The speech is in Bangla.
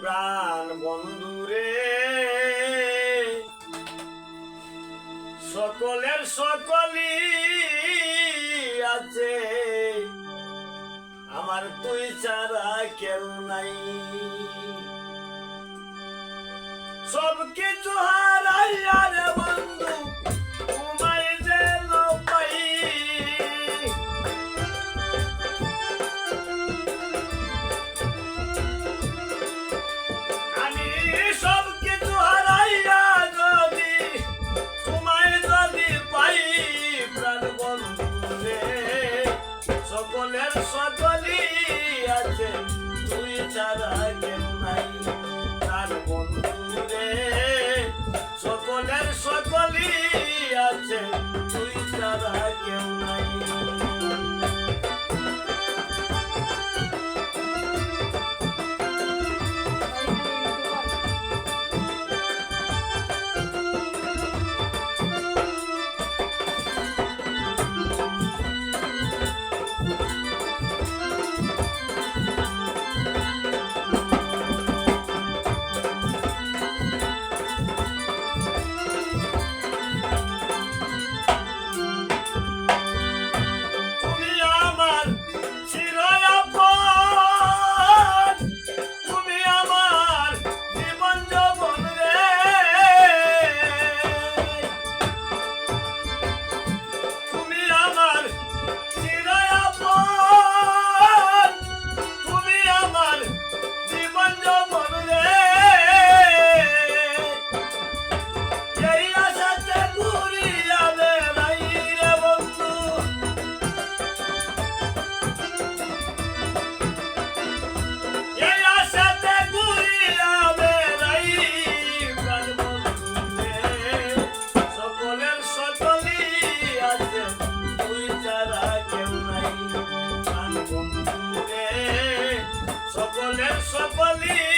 প্রাণ বন্ধুরে সকলের সকলই আছে। আমার তুই চারা কেউ নাই। সব কিছু হারাই আর বন্ধু ছাড়া কেউ নাই প্রাণ বন্ধুরে সকলের সকলই আছে তুই ছাড়া কেউ নাই। সকলই আছে